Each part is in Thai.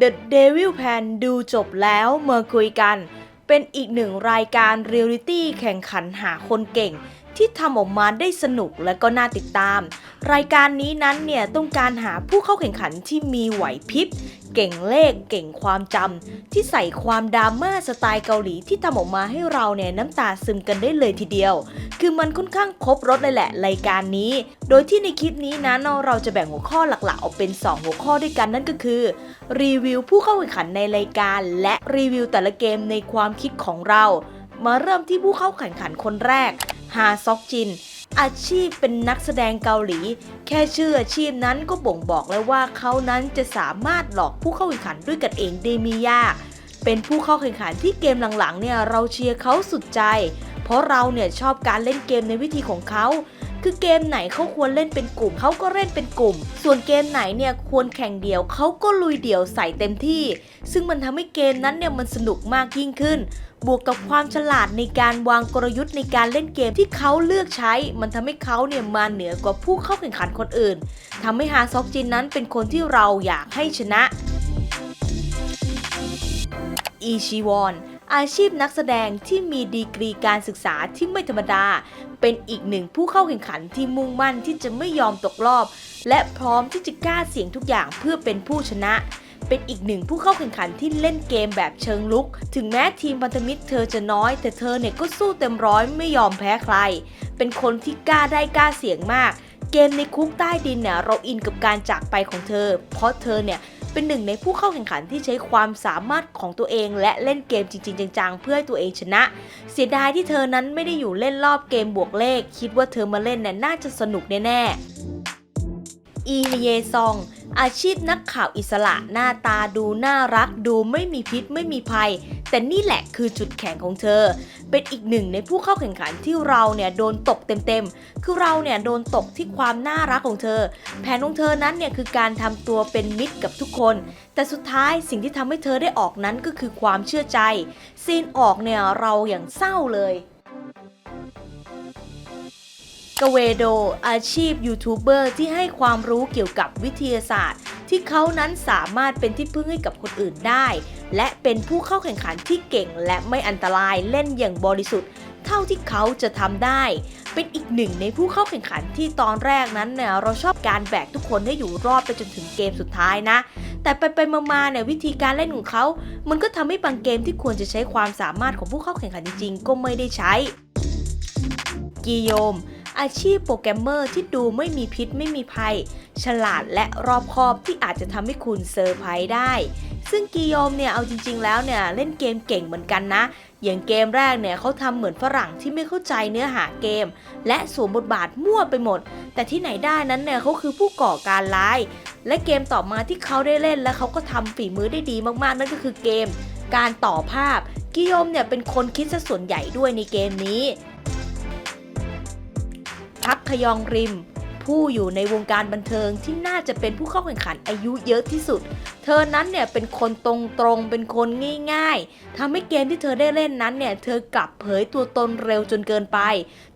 The Devil Pan ดูจบแล้วมาคุยกัน เป็นอีกหนึ่งรายการเรียลลิตี้แข่งขันหาคนเก่ง ที่ทำออกมาได้สนุกและก็น่าติดตาม รายการนี้นั้นเนี่ยต้องการหาผู้เข้าแข่งขันที่มีไหวพริบ เก่งเลขเก่งความจำที่ใส่ความดราม่าสไตล์เกาหลีที่ทำออกมาให้เราเนี่ยน้ำตาซึมกันได้เลยทีเดียว คือมันค่อนข้างครบรถเลยแหละรายการนี้ โดยที่ในคลิปนี้นะเราจะแบ่งหัวข้อหลักๆ ออกเป็น 2 หัวข้อด้วยกันนั่นก็คือ รีวิวผู้เข้าแข่งขันในรายการ และรีวิวแต่ละเกมในความคิดของเรา มาเริ่มที่ผู้เข้าแข่งขันคนแรก ฮาซอกจิน อาชีพเป็นนักแสดงเกาหลี แค่ชื่ออาชีพนั้นก็บ่งบอกแล้วว่าเขานั้นจะสามารถหลอกผู้เข้าแข่งขันด้วยกันเองได้ไมียาก เป็นผู้เข้าแข่งขันที่เกมหลังๆเนี่ยเราเชียร์เขาสุดใจ เพราะเราเนี่ยชอบการเล่นเกมในวิธีของเขาคือเกมไหนเขาควรเล่นเป็นกลุ่มเขาก็เล่นเป็นกลุ่ม ส่วนเกมไหนเนี่ยควรแข่งเดี่ยวเขาก็ลุยเดี่ยวใส่เต็มที่ ซึ่งมันทำให้เกมนั้นเนี่ยมันสนุกมากยิ่งขึ้น บวกกับความฉลาดในการวางกลยุทธ์ในการเล่นเกมที่เขาเลือกใช้ มันทำให้เขาเนี่ยมาเหนือกว่าผู้เข้าแข่งขันคนอื่นทำให้ฮาซอกจินนั้นเป็นคนที่เราอยากให้ชนะอีชิวอนอาชีพนักแสดงที่มีดีกรีการศึกษาที่ไม่ธรรมดา เป็นอีกหนึ่งผู้เข้าแข่งขันที่มุ่งมั่นที่จะไม่ยอมตกรอบ และพร้อมที่จะกล้าเสี่ยงทุกอย่างเพื่อเป็นผู้ชนะ เป็นอีกหนึ่งผู้เข้าแข่งขันที่เล่นเกมแบบเชิงลุก ถึงแม้ทีมพันธมิตรเธอจะน้อย แต่เธอเนี่ยก็สู้เต็มร้อยไม่ยอมแพ้ใคร เป็นคนที่กล้าได้กล้าเสี่ยงมาก เกมในคุกใต้ดินเนี่ยเราอินกับการจากไปของเธอ เพราะเธอเนี่ยเป็นหนึ่งในผู้เข้าแข่งขันที่ใช้ความสามารถของตัวเอง และเล่นเกมจริง ๆจังๆเพื่อให้ตัวเองชนะ เสียดายที่เธอนั้นไม่ได้อยู่เล่นรอบเกมบวกเลข คิดว่าเธอมาเล่นเนี่ยน่าจะสนุกแน่ๆอีเฮเยซอง อาชีพนักข่าวอิสระหน้าตาดูน่ารักดูไม่มีพิษไม่มีภัย แต่นี่แหละคือจุดแข็งของเธอ เป็นอีกหนึ่งในผู้เข้าแข่งขันที่เราเนี่ยโดนตกเต็มๆ คือเราเนี่ยโดนตกที่ความน่ารักของเธอ แผนของเธอนั้นเนี่ยคือการทำตัวเป็นมิตรกับทุกคน แต่สุดท้ายสิ่งที่ทำให้เธอได้ออกนั้นก็คือความเชื่อใจ ซีนออกเนี่ยเราอย่างเศร้าเลย กเวโด อาชีพยูทูบเบอร์ที่ให้ความรู้เกี่ยวกับวิทยาศาสตร์ ที่เขานั้นสามารถเป็นที่พึ่งให้กับคนอื่นได้ และเป็นผู้เข้าแข่งขันที่เก่งและไม่อันตรายเล่นอย่างบริสุทธิ์ เท่าที่เขาจะทำได้ เป็นอีกหนึ่งในผู้เข้าแข่งขันที่ตอนแรกนั้นเนี่ยเราชอบการแบกทุกคนให้อยู่รอดไปจนถึงเกมสุดท้ายนะแต่ไปไปๆมาๆเนี่ยวิธีการเล่นของเขา มันก็ทำให้บางเกมที่ควรจะใช้ความสามารถของผู้เข้าแข่งขันจริงๆ ก็ไม่ได้ใช้ กิโยม อาชีพโปรแกรมเมอร์ที่ดูไม่มีพิษไม่มีภัย ฉลาดและรอบคอบที่อาจจะทำให้คุณเซอร์ไพรส์ได้ ซึ่งกิโยมเนี่ยเอาจริง ๆ แล้วเนี่ยเล่นเกมเก่งเหมือนกันนะ อย่างเกมแรกเนี่ยเขาทำเหมือนฝรั่งที่ไม่เข้าใจเนื้อหาเกม และสวมบทบาทมั่วไปหมด แต่ที่ไหนได้นั้นเนี่ยเขาคือผู้ก่อการร้าย และเกมต่อมาที่เขาได้เล่น และเขาก็ทำฝีมือได้ดีมากๆ นั่นก็คือเกม การต่อภาพกิโยมเนี่ยเป็นคนคิดซะส่วนใหญ่ด้วยในเกมนี้ พักขยองริม ผู้อยู่ในวงการบันเทิงที่น่าจะเป็นผู้เข้าแข่งขันอายุเยอะที่สุด เธอนั้นเนี่ยเป็นคนตรงๆ เป็นคนง่ายๆทำให้เกมที่เธอได้เล่นนั้นเนี่ยเธอกลับเผยตัวตนเร็วจนเกินไป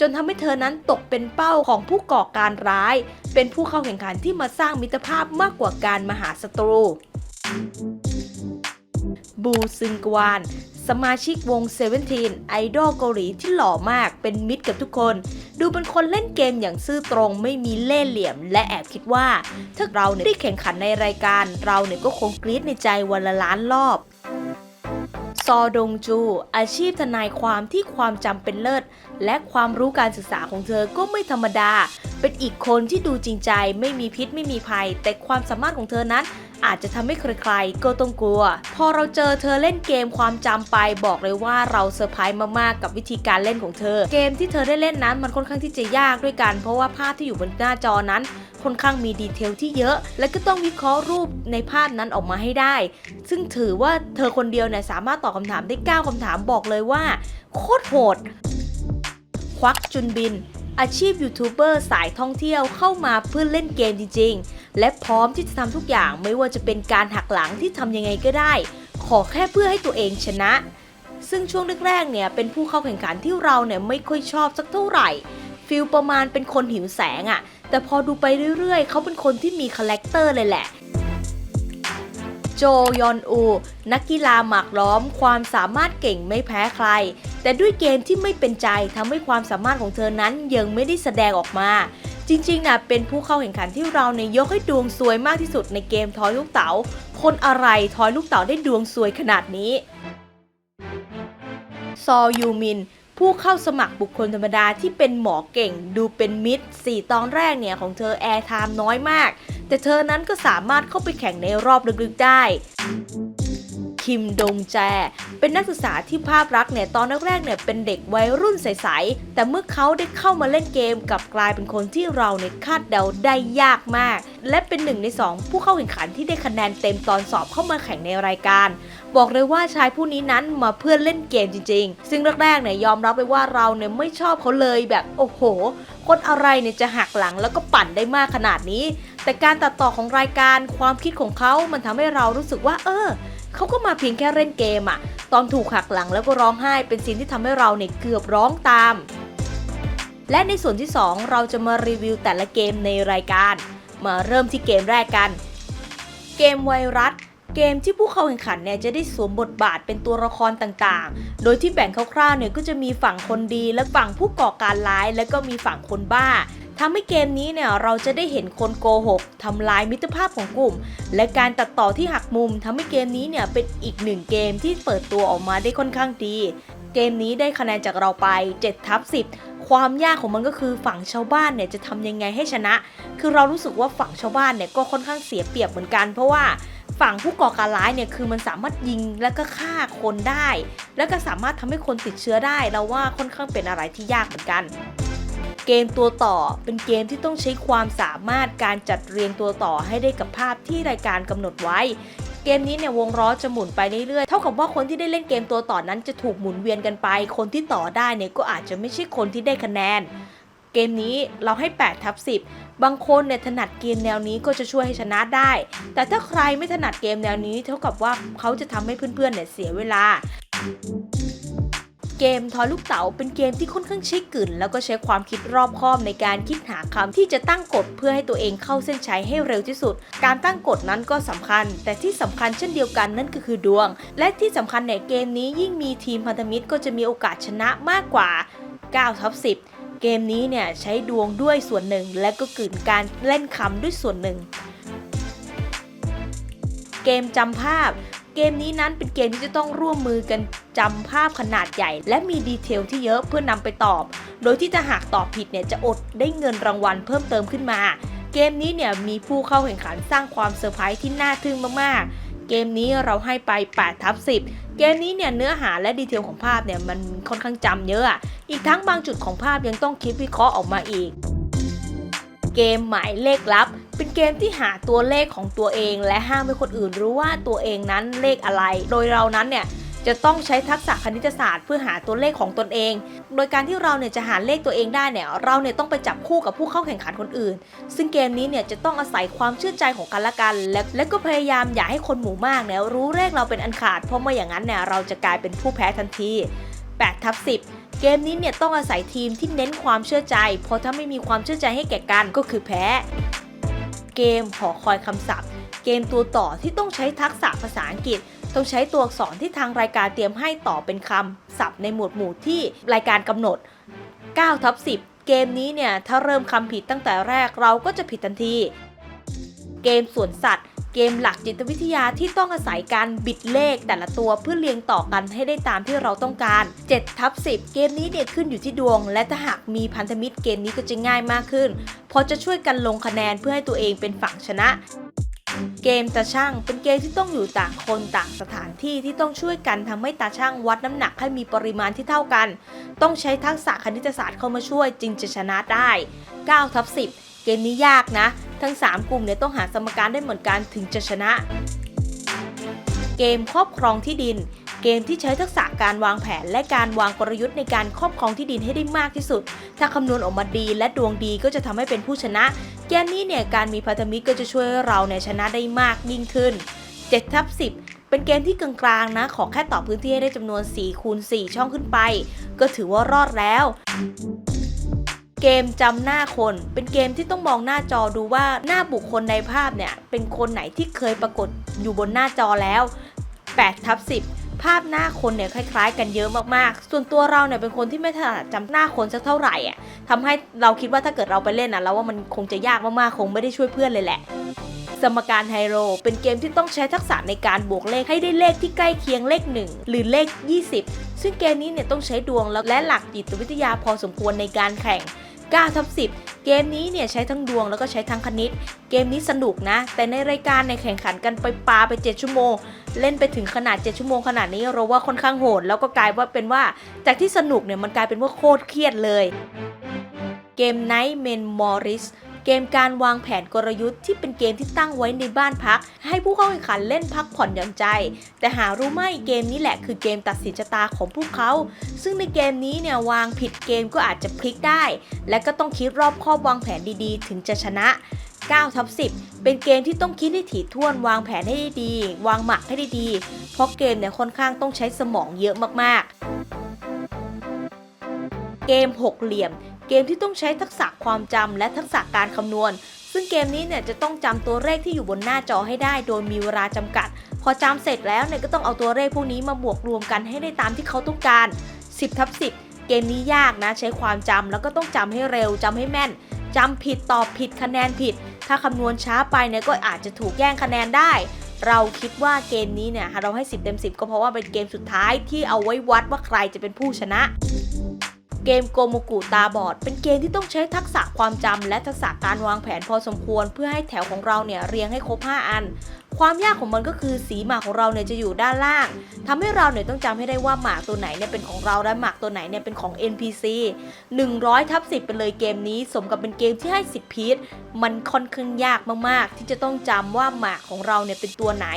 จนทำให้เธอนั้นตกเป็นเป้าของผู้ก่อการร้าย เป็นผู้เข้าแข่งขันที่มาสร้างมิตรภาพมากกว่าการมาหาศัตรูบูซึงกวาน สมาชิกวง 17 ไอดอลเกาหลีที่หล่อมากเป็นมิตรกับทุกคน ดูเป็นคนเล่นเกมอย่างซื่อตรงไม่มีเล่ห์เหลี่ยม และแอบคิดว่า ถ้าเราเนี่ยได้แข่งขันในรายการ เราเนี่ยก็คงกรี๊ดในใจวันละล้านรอบ ซอดงจู อาชีพทนายความที่ความจำเป็นเลิศ และความรู้การศึกษาของเธอก็ไม่ธรรมดา เป็นอีกคนที่ดูจริงใจไม่มีพิษไม่มีภัย แต่ความสามารถของเธอนั้นอาจจะทำให้ใครๆ ก็ต้องกลัว พอเราเจอเธอเล่นเกมความจำไปบอกเลยว่าเราเซอร์ไพรส์มากๆ กับวิธีการเล่นของเธอ เกมที่เธอได้เล่นนั้นมันค่อนข้างที่จะยากด้วยกัน เพราะว่าภาพที่อยู่บนหน้าจอนั้น ค่อนข้างมีดีเทลที่เยอะ และก็ต้องวิเคราะห์รูปในภาพนั้นออกมาให้ได้ ซึ่งถือว่าเธอคนเดียวเนี่ยสามารถตอบคำถามได้ 9คำถามบอกเลยว่า โคตรโหด ควักจุนบิน อาชีพยูทูบเบอร์สายท่องเที่ยวเข้ามาเพื่อเล่นเกมจริง ๆ และพร้อมที่จะทำทุกอย่างไม่ว่าจะเป็นการหักหลังที่ทำยังไงก็ได้ ขอแค่เพื่อให้ตัวเองชนะ ซึ่งช่วงแรกๆเนี่ยเป็นผู้เข้าแข่งขันที่เราเนี่ยไม่ค่อยชอบสักเท่าไหร่ฟิลประมาณเป็นคนหิวแสงอะ่ะ แต่พอดูไปเรื่อยๆ เขาเป็นคนที่มีคาแรคเตอร์เลยแหละ โจยอนอู นักกีฬาหมากล้อมความสามารถเก่งไม่แพ้ใคร แต่ด้วยเกมที่ไม่เป็นใจทำให้ความสามารถของเธอนั้นยังไม่ได้แสดงออกมา จริงๆนะเป็นผู้เข้าแข่งขันที่เราเนี่ยยกให้ดวงซวยมากที่สุดในเกมทอยลูกเต๋า คนอะไรทอยลูกเต๋าได้ดวงซวยขนาดนี้ ซอยูมิน ผู้เข้าสมัครบุคคลธรรมดาที่เป็นหมอเก่งดูเป็นมิตรสี่ตอนแรกเนี่ยของเธอแอร์ไทม์น้อยมาก แต่เธอนั้นก็สามารถเข้าไปแข่งในรอบลึกๆได้ คิมดงแจ เป็นนักศึกษาที่ภาพลักษณ์เนี่ยตอนแรกๆเนี่ยเป็นเด็กวัยรุ่นใสๆ แต่เมื่อเขาได้เข้ามาเล่นเกมกับกลายเป็นคนที่เราเนี่ยคาดเดาได้ยากมาก และเป็นหนึ่งในสองผู้เข้าแข่งขันที่ได้คะแนนเต็มตอนสอบเข้ามาแข่งในรายการ บอกเลยว่าชายผู้นี้นั้นมาเพื่อเล่นเกมจริงๆ ซึ่งแรกๆเนี่ยยอมรับไปว่าเราเนี่ยไม่ชอบเขาเลยแบบโอ้โหคนอะไรเนี่ยจะหักหลังแล้วก็ปั่นได้มากขนาดนี้ แต่การตัดต่อของรายการความคิดของเขามันทำให้เรารู้สึกว่า เออ เขาก็มาเพียงแค่เล่นเกมอะตอนถูกหักหลังแล้วก็ร้องไห้เป็นซีนที่ทำให้เราเนี่ยเกือบร้องตาม และในส่วนที่ 2 เราจะมารีวิวแต่ละเกมในรายการ มาเริ่มที่เกมแรกกัน เกมไวรัสเกมที่ผู้เข้าแข่งขันเนี่ยจะได้สวมบทบาทเป็นตัวละครต่างๆ โดยที่แบ่งคร่าวๆเนี่ยก็จะมีฝั่งคนดีและฝั่งผู้ก่อการร้าย และก็มีฝั่งคนบ้า ทำให้เกมนี้เนี่ยเราจะได้เห็นคนโกหกทำลายมิตรภาพของกลุ่ม และการตัดต่อที่หักมุมทำให้เกมนี้เนี่ยเป็นอีกหนึ่งเกมที่เปิดตัวออกมาได้ค่อนข้างดี เกมนี้ได้คะแนนจากเราไป7ทับ10 ความยากของมันก็คือฝั่งชาวบ้านเนี่ยจะทำยังไงให้ชนะ คือเรารู้สึกว่าฝั่งชาวบ้านเนี่ยก็ค่อนข้างเสียเปรียบเหมือนกัน เพราะว่าฝั่งผู้ก่อการร้ายเนี่ยคือมันสามารถยิงแล้วก็ฆ่าคนได้ แล้วก็สามารถทำให้คนติดเชื้อได้ เราว่าค่อนข้างเป็นอะไรที่ยากเหมือนกัน เกมตัวต่อเป็นเกมที่ต้องใช้ความสามารถการจัดเรียงตัวต่อให้ได้กับภาพที่รายการกำหนดไว้ เกมนี้เนี่ยวงล้อจะหมุนไปเรื่อยๆ เท่ากับว่าคนที่ได้เล่นเกมตัวต่อนั้นจะถูกหมุนเวียนกันไป คนที่ต่อได้เนี่ยก็อาจจะไม่ใช่คนที่ได้คะแนน เกมนี้เราให้8ทับ10 บางคนเนี่ยถนัดเกมแนวนี้ก็จะช่วยให้ชนะได้ แต่ถ้าใครไม่ถนัดเกมแนวนี้ เท่ากับว่าเขาจะทำให้เพื่อนๆเนี่ยเสียเวลา เกมทอยลูกเต๋าเป็นเกมที่ค่อนข้างใช้กึ่นแล้วก็ใช้ความคิดรอบคอบในการคิดหาคำที่จะตั้งกฎเพื่อให้ตัวเองเข้าเส้นชัยให้เร็วที่สุด การตั้งกฎนั้นก็สำคัญ แต่ที่สำคัญเช่นเดียวกันนั่นก็คือดวง และที่สำคัญในเกมนี้ยิ่งมีทีมพันธมิตรก็จะมีโอกาสชนะมากกว่า9ทับ10 เกมนี้เนี่ยใช้ดวงด้วยส่วนหนึ่ง และก็กึ่นการเล่นคำด้วยส่วนหนึ่ง เกมจำภาพ เกมนี้นั้นเป็นเกมที่จะต้องร่วมมือกันจำภาพขนาดใหญ่ และมีดีเทลที่เยอะเพื่อนำไปตอบ โดยที่จะหากตอบผิดเนี่ยจะอดได้เงินรางวัลเพิ่มเติมขึ้นมา เกมนี้เนี่ยมีผู้เข้าแข่งขันสร้างความเซอร์ไพรส์ที่น่าทึ่งมากๆ เกมนี้เราให้ไป8ทับ10 เกมนี้เนี่ยเนื้อหาและดีเทลของภาพเนี่ยมันค่อนข้างจำเยอะอะอีกทั้งบางจุดของภาพยังต้องคิดวิเคราะห์ออกมาอีก เกมหมายเลขลับ เป็นเกมที่หาตัวเลขของตัวเอง และห้ามให้คนอื่นรู้ว่าตัวเองนั้นเลขอะไร โดยเรานั้นเนี่ยจะต้องใช้ทักษะคณิตศาสตร์เพื่อหาตัวเลขของตนเอง โดยการที่เราเนี่ยจะหาเลขตัวเองได้เนี่ยเราเนี่ยต้องไปจับคู่กับผู้เข้าแข่งขันคนอื่น ซึ่งเกมนี้เนี่ยจะต้องอาศัยความเชื่อใจของกันและกัน และและก็พยายามอย่าให้คนหมู่มากเนี่ยรู้เลขเราเป็นอันขาด เพราะไม่อย่างนั้นเนี่ยเราจะกลายเป็นผู้แพ้ทันที8ทับ10 เกมนี้เนี่ยต้องอาศัยทีมที่เน้นความเชื่อใจ เพราะถ้าไม่มีความเชื่อใจให้แก่กันก็คือแพ้ เกมหอคอยคำศัพท์ เกมตัวต่อที่ต้องใช้ทักษะภาษาอังกฤษ ต้องใช้ตัวอักษรที่ทางรายการเตรียมให้ต่อเป็นคำศัพท์ในหมวดหมู่ที่รายการกำหนด9ทับ10 เกมนี้เนี่ยถ้าเริ่มคำผิดตั้งแต่แรกเราก็จะผิดทันที เกมสวนสัตว์ เกมหลักจิตวิทยาที่ต้องอาศัยการบิดเลขแต่ละตัวเพื่อเรียงต่อกันให้ได้ตามที่เราต้องการ7ทับ10 เกมนี้เนี่ยขึ้นอยู่ที่ดวง และถ้าหากมีพันธมิตรเกมนี้ก็จะง่ายมากขึ้น เพราะจะช่วยกันลงคะแนนเพื่อให้ตัวเองเป็นฝั่งชนะเกมตาช่างเป็นเกมที่ต้องอยู่ต่างคนต่างสถานที่ที่ต้องช่วยกันทำให้ตาช่างวัดน้ำหนักให้มีปริมาณที่เท่ากัน ต้องใช้ทักษะคณิตศาสตร์เข้ามาช่วยจึงจะชนะได้9ทับ10 เกมนี้ยากนะ ทั้ง 3 กลุ่มเนี่ยต้องหาสมการได้เหมือนกันถึงจะชนะ เกมครอบครองที่ดิน เกมที่ใช้ทักษะการวางแผน และการวางกลยุทธ์ในการครอบครองที่ดินให้ได้มากที่สุด ถ้าคำนวณออกมาดีและดวงดีก็จะทำให้เป็นผู้ชนะ เกมนี้เนี่ยการมีพันธมิตรก็จะช่วยเราเนี่ยชนะได้มากยิ่งขึ้น7ทับ10เป็นเกมที่กลางๆนะ ขอแค่ต่อพื้นที่ให้ได้จำนวน4คูณ4ช่องขึ้นไป ก็ถือว่ารอดแล้ว เกมจำหน้าคน เป็นเกมที่ต้องมองหน้าจอดูว่าหน้าบุคคลในภาพเนี่ย เป็นคนไหนที่เคยปรากฏอยู่บนหน้าจอแล้ว8ทับ10 ภาพหน้าคนเนี่ยคล้ายๆ กันเยอะมากๆ ส่วนตัวเราเนี่ยเป็นคนที่ไม่ถนัดจำหน้าคนสักเท่าไหร่อะทำให้เราคิดว่าถ้าเกิดเราไปเล่นอะเราว่ามันคงจะยากมากๆ คงไม่ได้ช่วยเพื่อนเลยแหละสมการไฮโรเป็นเกมที่ต้องใช้ทักษะในการบวกเลขให้ได้เลขที่ใกล้เคียงเลข 1 หรือเลข 20 ซึ่งเกมนี้เนี่ยต้องใช้ดวงและหลักจิตวิทยาพอสมควรในการแข่ง 9ทับ10 เกมนี้เนี่ยใช้ทั้งดวงแล้วก็ใช้ทั้งคณิต เกมนี้สนุกนะ แต่ในรายการในแข่งขันกันไปปาไป 7 ชั่วโมง เล่นไปถึงขนาด 7 ชั่วโมงขนาดนี้เราว่าค่อนข้างโหด แล้วก็กลายว่าเป็นว่า จากที่สนุกเนี่ยมันกลายเป็นว่าโคตรเครียดเลย เกม Night Men Morris เกมการวางแผนกลยุทธ์ที่เป็นเกมที่ตั้งไว้ในบ้านพัก ให้ผู้เข้าแข่งขันเล่นพักผ่อนหย่อนใจ แต่หารู้ไหมเกมนี้แหละคือเกมตัดสินชะตาของพวกเขา ซึ่งในเกมนี้เนี่ยวางผิดเกมก็อาจจะพลิกได้ และก็ต้องคิดรอบคอบวางแผนดีๆ ถึงจะชนะ9ทับ10 เป็นเกมที่ต้องคิดให้ถี่ถ้วนวางแผนให้ดี วางหมักให้ได้ดีเพราะเกมเนี่ยค่อนข้างต้องใช้สมองเยอะมากๆ เกมหกเหลี่ยม เกมที่ต้องใช้ทักษะความจำและทักษะการคำนวณ ซึ่งเกมนี้เนี่ยจะต้องจำตัวเลขที่อยู่บนหน้าจอให้ได้ โดยมีเวลาจำกัด พอจำเสร็จแล้วเนี่ยก็ต้องเอาตัวเลขพวกนี้มาบวกรวมกันให้ได้ตามที่เขาต้องการ 10ทับ10 เกมนี้ยากนะใช้ความจำแล้วก็ต้องจำให้เร็วจำให้แม่นจำผิดตอบผิดคะแนนผิด ถ้าคำนวณช้าไปเนี่ยก็อาจจะถูกแย่งคะแนนได้ เราคิดว่าเกมนี้เนี่ยเราให้ 10 เต็ม 10 ก็เพราะว่าเป็นเกมสุดท้ายที่เอาไว้วัดว่าใครจะเป็นผู้ชนะ เกมโกโมกุตาบอด เป็นเกมที่ต้องใช้ทักษะความจำและทักษะการวางแผนพอสมควร เพื่อให้แถวของเราเนี่ยเรียงให้ครบ 5 อัน ความยากของมันก็คือสีหมากของเราเนี่ยจะอยู่ด้านล่างทำให้เราเนี่ยต้องจำให้ได้ว่าหมากตัวไหนเนี่ยเป็นของเราและหมากตัวไหนเนี่ยเป็นของ NPC 100ทับ10ไปเลยเกมนี้สมกับเป็นเกมที่ให้ 10 พีทมันค่อนข้างยากมากๆ ที่จะต้องจำว่าหมากของเราเนี่ยเป็นตัวไหน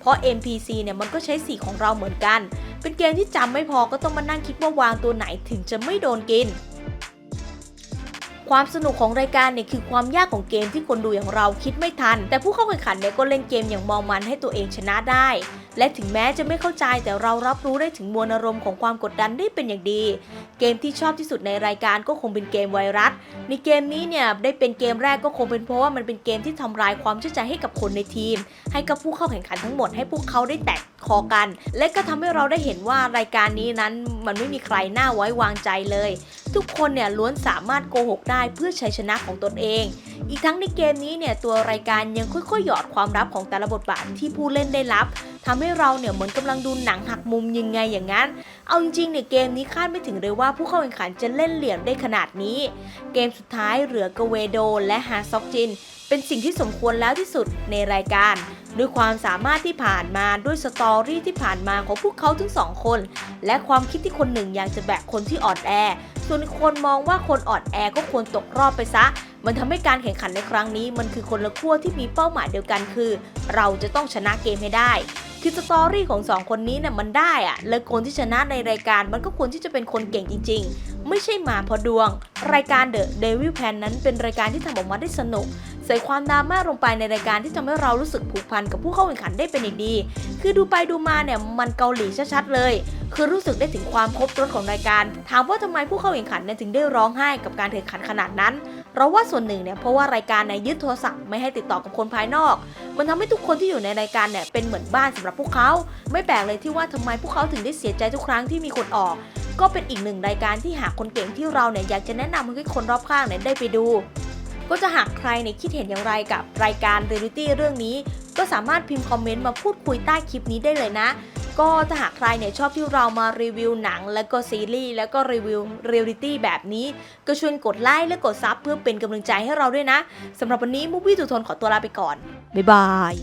เพราะ NPC เนี่ยมันก็ใช้สีของเราเหมือนกัน เป็นเกมที่จำไม่พอก็ต้องมานั่งคิดว่าวางตัวไหนถึงจะไม่โดนกิน ความสนุกของรายการเนี่ยคือความยากของเกมที่คนดูอย่างเราคิดไม่ทัน แต่ผู้เข้าแข่งขันเนี่ยก็เล่นเกมอย่างมองมันให้ตัวเองชนะได้ และถึงแม้จะไม่เข้าใจแต่เรารับรู้ได้ถึงมวลอารมณ์ของความกดดันได้เป็นอย่างดี เกมที่ชอบที่สุดในรายการก็คงเป็นเกมไวรัส ในเกมนี้เนี่ยได้เป็นเกมแรกก็คงเป็นเพราะว่ามันเป็นเกมที่ทำลายความเชื่อใจให้กับคนในทีม ให้กับผู้เข้าแข่งขันทั้งหมดให้พวกเขาได้แตกคอกัน และก็ทำให้เราได้เห็นว่ารายการนี้นั้นมันไม่มีใครน่าไว้วางใจเลย ทุกคนเนี่ยล้วนสามารถโกหกได้เพื่อชัยชนะของตนเอง อีกทั้งในเกมนี้เนี่ยตัวรายการยังค่อยๆ หยอดความลับของแต่ละบทบาทที่ผู้เล่นได้รับทำให้เราเนี่ยเหมือนกำลังดูหนังหักมุมยังไงอย่างนั้น เอาจริงๆเนี่ยเกมนี้คาดไม่ถึงเลยว่าผู้เข้าแข่งขันจะเล่นเหลี่ยมได้ขนาดนี้ เกมสุดท้ายเหลือกเวโด และฮาซอกจิน เป็นสิ่งที่สมควรแล้วที่สุดในรายการ ด้วยความสามารถที่ผ่านมาด้วยสตอรี่ที่ผ่านมาของพวกเขาทั้งสองคน และความคิดที่คนหนึ่งอยากจะแบกคนที่อ่อนแอ ส่วนคนมองว่าคนอ่อนแอก็ควรตกรอบไปซะมันทำให้การแข่งขันในครั้งนี้ มันคือคนละขั้วที่มีเป้าหมายเดียวกันคือ เราจะต้องชนะเกมให้ได้ คือสตอรี่ของสองคนนี้เนี่ยมันได้อะและคนที่ชนะในรายการมันก็ควรที่จะเป็นคนเก่งจริง ๆ ไม่ใช่มาพอดวง รายการ The Devil Plan นั้นเป็นรายการที่ทำออกมาได้สนุกใส่ความดราม่าลงไปในรายการที่ทำให้เรารู้สึกผูกพันกับผู้เข้าแข่งขันได้เป็นอย่างดี คือดูไปดูมาเนี่ยมันเกาหลีชัดๆเลยคือรู้สึกได้ถึงความครบรสของรายการ ถามว่าทำไมผู้เข้าแข่งขันเนี่ยถึงได้ร้องไห้กับการแข่งขันขนาดนั้น เราว่าส่วนหนึ่งเนี่ยเพราะว่ารายการเนี่ยยึดโทรศัพท์ไม่ให้ติดต่อกับคนภายนอก มันทำให้ทุกคนที่อยู่ในรายการเนี่ยเป็นเหมือนบ้านสำหรับพวกเขา ไม่แปลกเลยที่ว่าทำไมพวกเขาถึงได้เสียใจทุกครั้งที่มีคนออก ก็เป็นอีกหนึ่งรายการที่หากคนเก่งที่เราเนี่ยอยากจะแนะนำให้คนรอบข้างเนี่ยได้ไปดู ก็จะหากใครเนี่ยคิดเห็นอย่างไรกับรายการเรียลิตี้เรื่องนี้ ก็สามารถพิมพ์คอมเมนต์มาพูดคุยใต้คลิปนี้ได้เลยนะ ก็ถ้าหากใครเนี่ยชอบที่เรามารีวิวหนัง แล้วก็ซีรีส์แล้วก็รีวิวเรียลิตี้แบบนี้ ก็ชวนกดไลค์และกดซับเพื่อเป็นกำลังใจให้เราด้วยนะสำหรับวันนี้มูฟี่จุทนขอตัวลาไปก่อน บ๊ายบาย